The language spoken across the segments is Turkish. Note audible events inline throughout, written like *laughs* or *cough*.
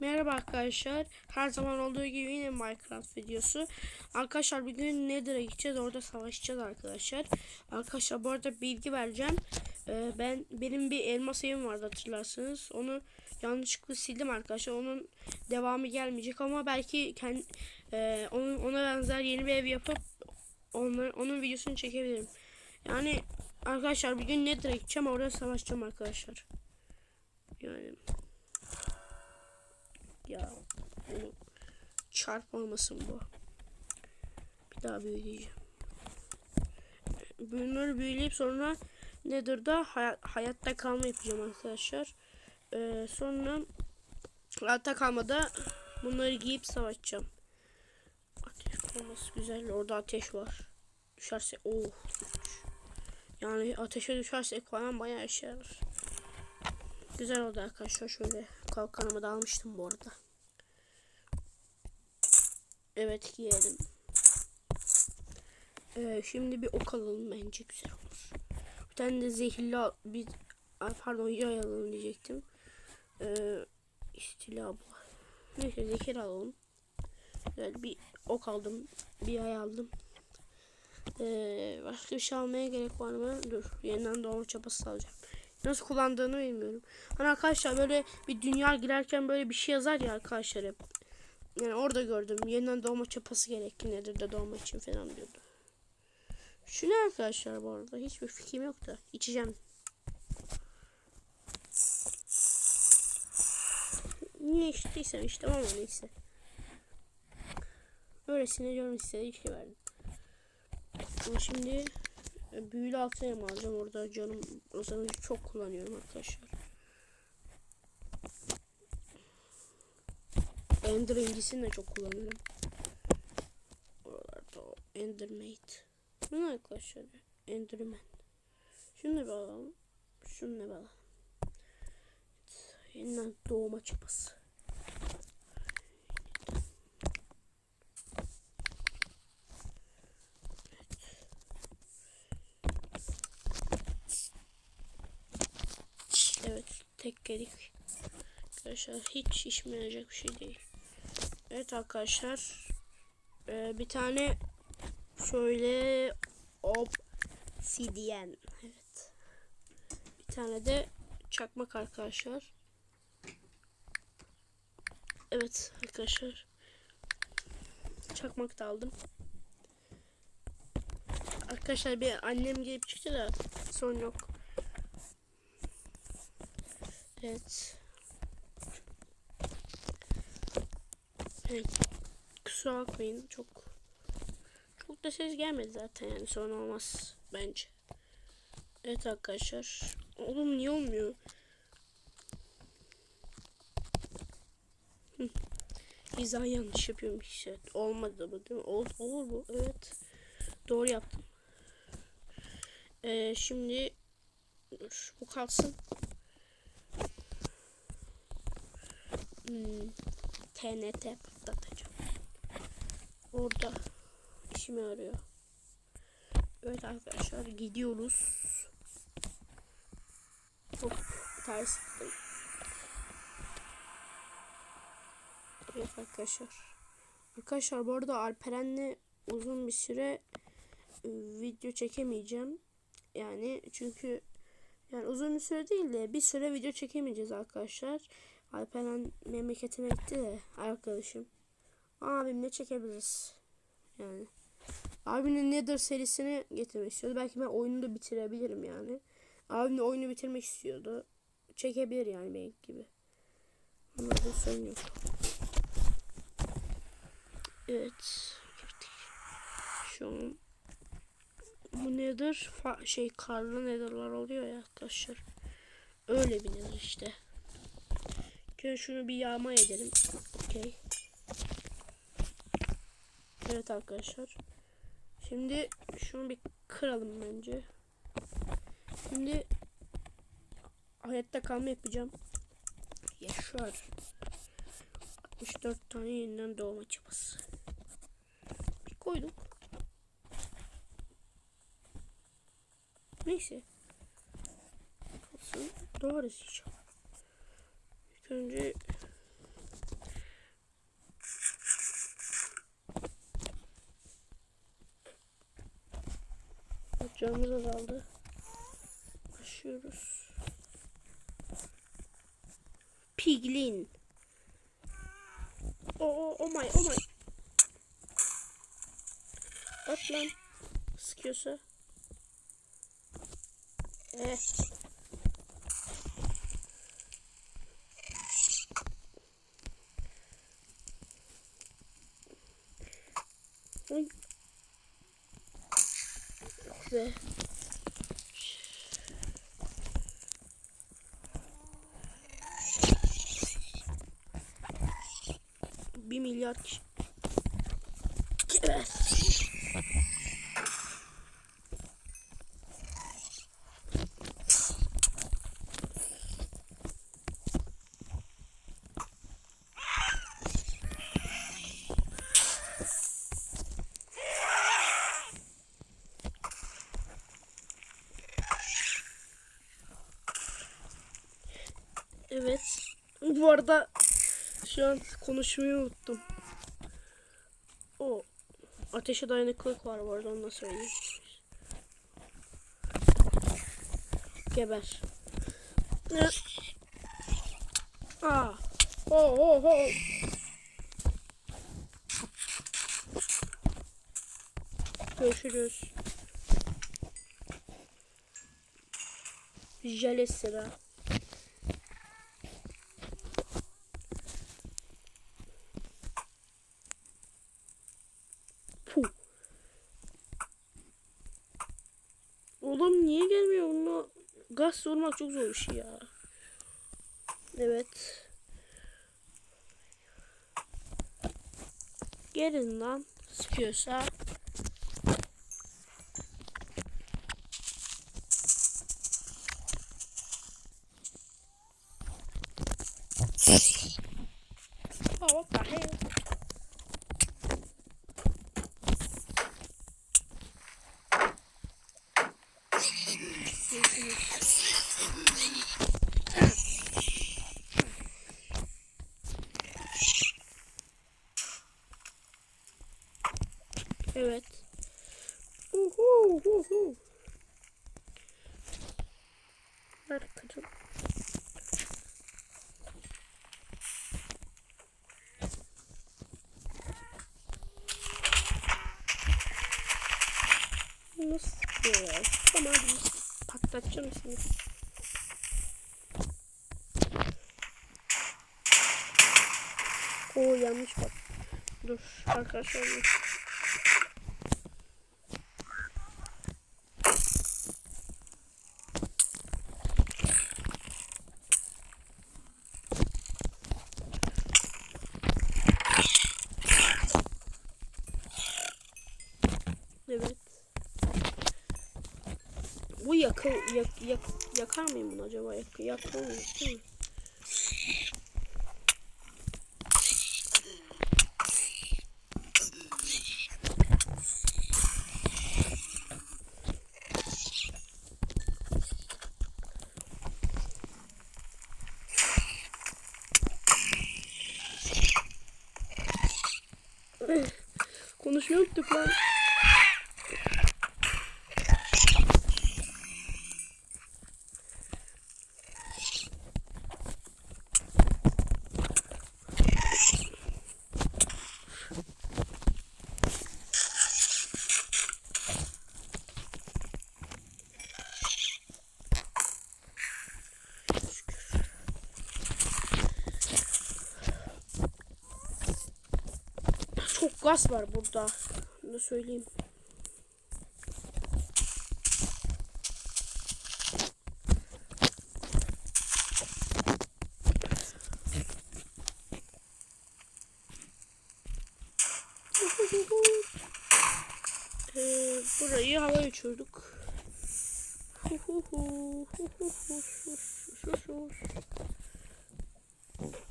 Merhaba arkadaşlar. Her zaman olduğu gibi yine Minecraft videosu. Arkadaşlar bugün Nether'a gideceğiz. Orada savaşacağız arkadaşlar. Arkadaşlar bu arada bilgi vereceğim. Ee, ben benim bir elmas evim vardı hatırlarsınız. Onu yanlışlıkla sildim arkadaşlar. Onun devamı gelmeyecek ama belki kendi, e, onun, ona benzer yeni bir ev yapıp onun, onun videosunu çekebilirim. Yani arkadaşlar bugün Nether'a gideceğim. Orada savaşacağım arkadaşlar. Yani ya bunu çarp olmasın bu. Bir daha büyüleyeceğim. Bunları büyüleyip sonra Nether'da hay hayatta kalma yapacağım arkadaşlar. Ee, sonra hayatta kalmada bunları giyip savaşacağım. Ateş olması güzel. Orada ateş var. Düşerse oh. Yani ateşe düşerse falan bayağı işe. Güzel oldu arkadaşlar. Şöyle kalkanımı da almıştım bu arada. Evet giyelim. Ee, şimdi bir ok alalım bence güzel olur. Bir tane de zehirli bir Ay, pardon yay alalım diyecektim. Ee, istila bu. Neyse zehir alalım. Güzel bir ok aldım. Bir yay aldım. Ee, başka bir şey almaya gerek var mı? Dur. Yeniden doğma çapası alacağım. Nasıl kullandığını bilmiyorum. Hani arkadaşlar böyle bir dünya girerken böyle bir şey yazar ya arkadaşlar hep. Yani orada gördüm. Yeniden doğma çapası gerekli nedir de doğma için falan diyordu. Şu ne arkadaşlar bu arada? Hiçbir fikrim yok da. İçeceğim. Niye içtiysem içtim ama neyse. Öylesine canım istedi içki verdim. Ama şimdi büyülü elma alacağım. Orada canım o çok kullanıyorum arkadaşlar. Ender incisini de çok kullanıyorum. Oralarda o Endermate. Bu ne arkadaşlar? Enderman. Şunu da bir alalım. Şunu da bir alalım. Yeniden doğma çapası. Gelik. Arkadaşlar hiç işime yarayacak bir şey değil. Evet arkadaşlar. Ee, bir tane şöyle obsidian. Evet. Bir tane de çakmak arkadaşlar. Evet arkadaşlar. Çakmak da aldım. Arkadaşlar bir annem gelip çıktı da son yok. Evet. Evet. Kusura bakmayın çok çok da ses gelmedi zaten yani sorun olmaz bence. Evet arkadaşlar. Oğlum niye olmuyor? Hizan yanlış yapıyorum işte. Olmadı bu değil mi? Ol, olur bu. Evet. Doğru yaptım. Ee, şimdi dur, bu kalsın. TNT patlatacağım. Orada işime yarıyor. Evet arkadaşlar gidiyoruz. Hop ters gittim. Evet arkadaşlar. Arkadaşlar bu arada Alperen'le uzun bir süre e, video çekemeyeceğim. Yani çünkü yani uzun bir süre değil de bir süre video çekemeyeceğiz arkadaşlar. Alperen memleketine gitti de arkadaşım. Abimle çekebiliriz. Yani. Abinin Nether serisini getirmek istiyordu. Belki ben oyunu da bitirebilirim yani. Abim de oyunu bitirmek istiyordu. Çekebilir yani belki gibi. Ama da sorun. Evet. Girdik. Şu an bu nedir? Fa şey karlı nether'lar oluyor ya arkadaşlar. Öyle bir nether işte. Şöyle şunu bir yağma edelim. Okey. Evet arkadaşlar. Şimdi şunu bir kıralım bence. Şimdi hayatta kalma yapacağım. Yaşar. 64 tane yeniden doğma çabası. Bir koyduk. Neyse. Kalsın. Doğarız inşallah. Önce Canımız azaldı. Koşuyoruz. Piglin. Oh, oh, oh my, oh my. At lan. Sıkıyorsa. Evet. Be. Bir milyar kişi. Evet. Bu arada şu an konuşmayı unuttum. O ateşe dayanıklılık var bu arada onu da söyleyeyim. Geber. Aa. Ho ho ho. Görüşürüz. Jale sıra. Puh. Oğlum niye gelmiyor bunu? Gaz vurmak çok zor bir şey ya. Evet. Gelin lan. Sıkıyorsa. Evet. Uhu, uhu. Ver kızım. Nasıl ya? Tamam patlatacağım seni. Oo yanlış bak. Dur arkadaşlar. dur. Evet. Bu yakıl yak, yak, yakar mıyım bunu acaba? Yak, yakar mıyım? Değil mi? Konuşmayı unuttuk lan. Çok gaz var burada. Bunu söyleyeyim. Ee, burayı hava uçurduk. Hu hu hu, hu hu hu, hu hu hu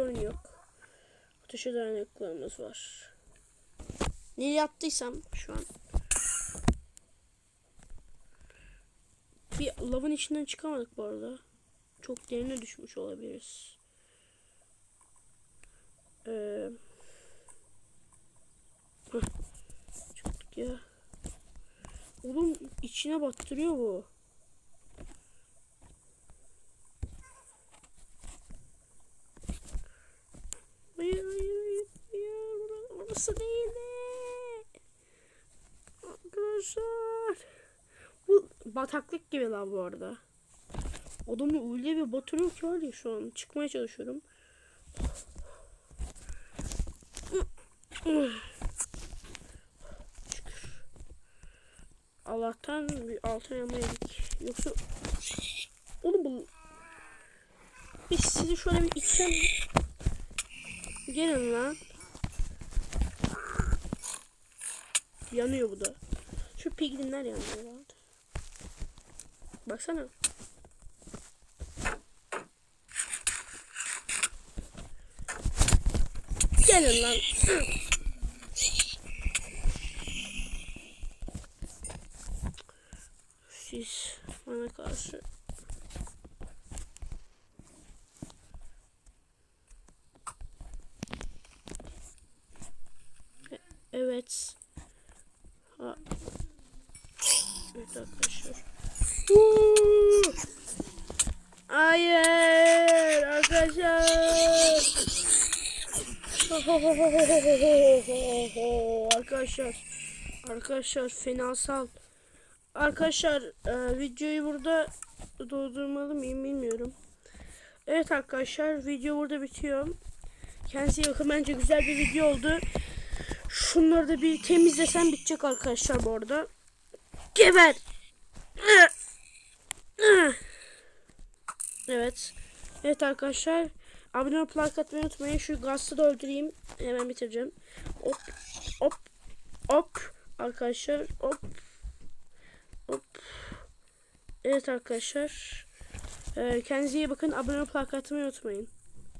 Sorun yok. Ateşe dayanıklılığımız var. Ne yaptıysam şu an. Bir lavın içinden çıkamadık bu arada. Çok derine düşmüş olabiliriz. Ee. Çıktık ya. Oğlum içine battırıyor bu. Hayır hayır hayır. hayır. Orası. Arkadaşlar. Bu bataklık gibi lan bu arada. Adamı öyle bir batırıyor ki ya şu an. Çıkmaya çalışıyorum. Şükür. Allah'tan bir altın elma yedik. Yoksa... Oğlum bu... Biz sizi şöyle bir içsem... Gelin lan. Yanıyor bu da. Şu piglinler yanıyor herhalde. Baksana. Gelin lan. Siz bana karşı E- Evet. Ha. Evet arkadaşlar. Huu! Hayır arkadaşlar. *laughs* arkadaşlar. Arkadaşlar fenasal. Arkadaşlar e, videoyu burada durdurmalı mıyım bilmiyorum. Evet arkadaşlar video burada bitiyor. Kendinize iyi bakın bence güzel bir video oldu. Şunları da bir temizlesem bitecek arkadaşlar bu arada. Geber. Evet. Evet arkadaşlar. Abone olup like atmayı unutmayın. Şu gazı da öldüreyim. Hemen bitireceğim. Hop. Hop. Hop. Arkadaşlar. Hop. Hop. Evet arkadaşlar. Ee, kendinize iyi bakın. Abone olup like atmayı unutmayın.